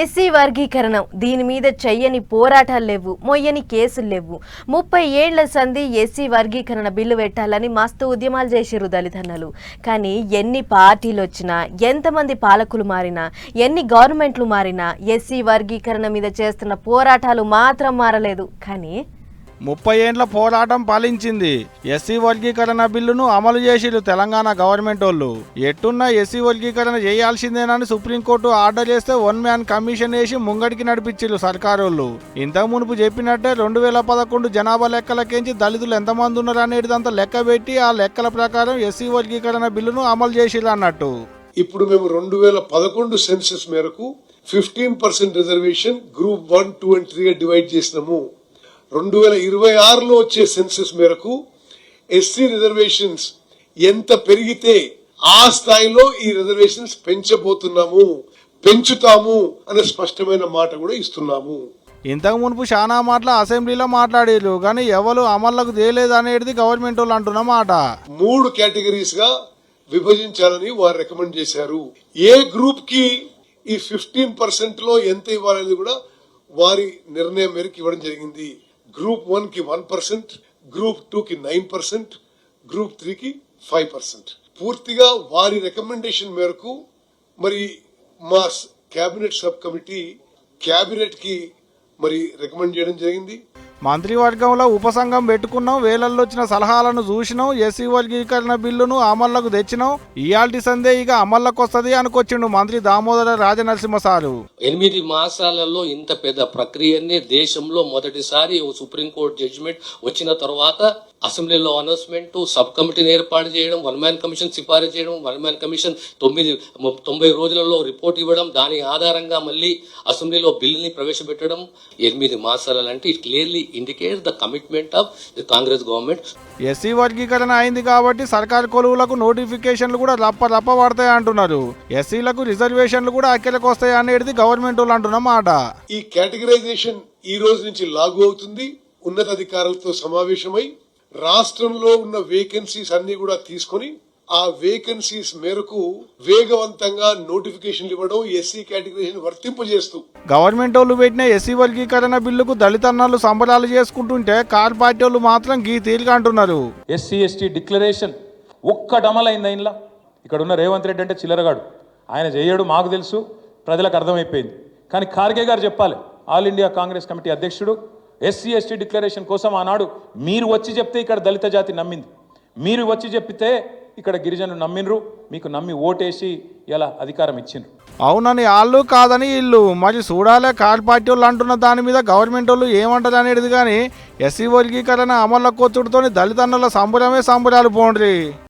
SC వర్గీకరణం. దీని మీద చెయ్యని పోరాటాలు లేవు మొయ్యని కేసులు లేవు. ముప్పై ఏళ్ళ సంధి ఎస్సీ వర్గీకరణ బిల్లు పెట్టాలని మస్తు ఉద్యమాలు చేసిర్రు దళితన్నలు. కానీ ఎన్ని పార్టీలు వచ్చినా ఎంతమంది పాలకులు మారినా ఎన్ని గవర్నమెంట్లు మారినా ఎస్సీ వర్గీకరణ మీద చేస్తున్న పోరాటాలు మాత్రం మారలేదు. కానీ ముప్పై ఏండ్ల పోరాటం పాలించింది. ఎస్సీ వర్గీకరణ బిల్లును అమలు చేసిరు తెలంగాణ గవర్నమెంట్ వాళ్ళు ఎట్టున్నా ఎస్సీ వర్గీకరణ చేయాల్సిందేనని సుప్రీంకోర్టు ఆర్డర్ చేస్తే వన్ మ్యాన్ కమిషన్ వేసి ముంగడికి నడిపించిరు సర్కారోళ్ళు ఇంతకు మునుపు చెప్పినట్టే రెండు వేల పదకొండు జనాభా లెక్కలకించి దళితులు ఎంతమంది ఉన్నారు అనేటిదంతా లెక్క పెట్టి ఆ లెక్కల ప్రకారం ఎస్సీ వర్గీకరణ బిల్లును అమలు చేసిరు అన్నట్టు. ఇప్పుడు మేము రెండు వేల పదకొండు సెన్సెస్ మేరకు fifteen percent reservation group one two and three divide చేసినాము. రెండు వేల ఇరవై ఆరులో వచ్చే సెన్సెస్ మేరకు ఎస్సీ రిజర్వేషన్స్ ఎంత పెరిగితే ఆ స్థాయిలో ఈ రిజర్వేషన్స్ పెంచబోతున్నాము పెంచుతాము అనే స్పష్టమైన మాట కూడా ఇస్తున్నాము. ఇంతకు మునుపు చాలా మాటలు అసెంబ్లీలో మాట్లాడారు కానీ ఎవరు అమల్లోకి తేలేదు అనేది గవర్నమెంట్ వాళ్ళు అంటున్న మాట. మూడు కేటగిరీస్గా విభజించాలని వారు రికమెండ్ చేశారు. ఏ గ్రూప్కి ఈ ఫిఫ్టీన్ పర్సెంట్లో ఎంత ఇవ్వాలనేది కూడా వారి నిర్ణయం మేరకు ఇవ్వడం జరిగింది. గ్రూప్ వన్కి వన్ పర్సెంట్ గ్రూప్ టూ కి నైన్ పర్సెంట్ గ్రూప్ త్రీ కి ఫైవ్ పర్సెంట్. పూర్తిగా వారి రికమెండేషన్ మేరకు మరి మా కేబినెట్ సబ్ కమిటీ కేబినెట్కి మరి రికమెండ్ చేయడం జరిగింది. మంత్రివర్గంలో ఉపసంఘం పెట్టుకున్నాం వేలల్లో వచ్చిన సలహాలను చూసినాం ఎస్సీ వర్గీకరణ బిల్లును అమల్లోకి తెచ్చినాం. ఇయాల్టి సందే ఇక అమల్లోకి వస్తుంది అనుకొచ్చిండు మంత్రి దామోదర రాజనరసింహ సారు. ఎనిమిది మాసాలలో ఇంత పెద్ద ప్రక్రియనే దేశంలో మొదటిసారి సుప్రీంకోర్టు జడ్జిమెంట్ వచ్చిన తర్వాత అసెంబ్లీలో అనౌన్స్మెంట్ సబ్ కమిటీని ఏర్పాటు చేయడం వన్ మ్యాన్ కమిషన్ సిఫారసు చేయడం వన్ మ్యాన్ కమిషన్ తొమ్మిది తొంభై రోజులలో రిపోర్ట్ ఇవ్వడం దాని ఆధారంగా మళ్ళీ అసెంబ్లీలో బిల్లుని ప్రవేశపెట్టడం ఎనిమిది మాసాలంటే it clearly indicate the commitment of the Congress government. SC వర్గీకరణ అయింది కాబట్టి సర్కారు కొలువులకు నోటిఫికేషన్లు కూడా రప్ప రప్ప పడతాయి అంటున్నారు. ఎస్సీలకు రిజర్వేషన్లు కూడా అక్కడికి వస్తాయి అనేది గవర్నమెంట్ వాళ్ళు అంటున్న మాట. ఈ కేటగరైజేషన్ ఈ రోజు నుంచి లాగు అవుతుంది. ఉన్నతాధికారులతో సమావేశమై రాష్ట్రంలో ఉన్న వేకెన్సీస్ అన్ని కూడా తీసుకొని ఆ వేకెన్సీస్ మేరకు వేగవంతంగా నోటిఫికేషన్లు ఇవ్వడం ఎస్సీ కేటగిరీని వర్తింపజేస్తూ. గవర్నమెంట్ వాళ్ళు పెట్టిన ఎస్సీ వర్గీకరణ బిల్లుకు దళితన్నాలు సంబరాలు చేసుకుంటుంటే కార్ పార్టీ వాళ్ళు మాత్రం గీ తీరిక అంటున్నారు. ఎస్సీ ఎస్టీ డిక్లరేషన్ ఒక్కటి అమలైంది ఇంట్లో ఇక్కడ ఉన్న రేవంత్ రెడ్డి అంటే చిల్లరగాడు. ఆయన చేయడు మాకు తెలుసు ప్రజలకు అర్థమైపోయింది. కానీ ఖార్గే గారు చెప్పాలి ఆల్ ఇండియా కాంగ్రెస్ కమిటీ అధ్యక్షుడు ఎస్సీ ఎస్టీ డిక్లరేషన్ కోసం ఆనాడు మీరు వచ్చి చెప్తే ఇక్కడ దళిత జాతి నమ్మింది. మీరు వచ్చి చెప్పితే ఇక్కడ గిరిజనులు నమ్మినరు మీకు నమ్మి ఓటేసి ఇలా అధికారం ఇచ్చిండ్రు. అవునని వాళ్ళు కాదని వీళ్ళు. మరి చూడాలే కాల్ పార్టీ వాళ్ళు అంటున్న దాని మీద గవర్నమెంట్ వాళ్ళు ఏమంటారు అనేది కానీ ఎస్సీ వర్గీకరణ అమల వచ్చుడుతోని దళితన్నుల సంబురమే సంబురాలు పోండ్రి.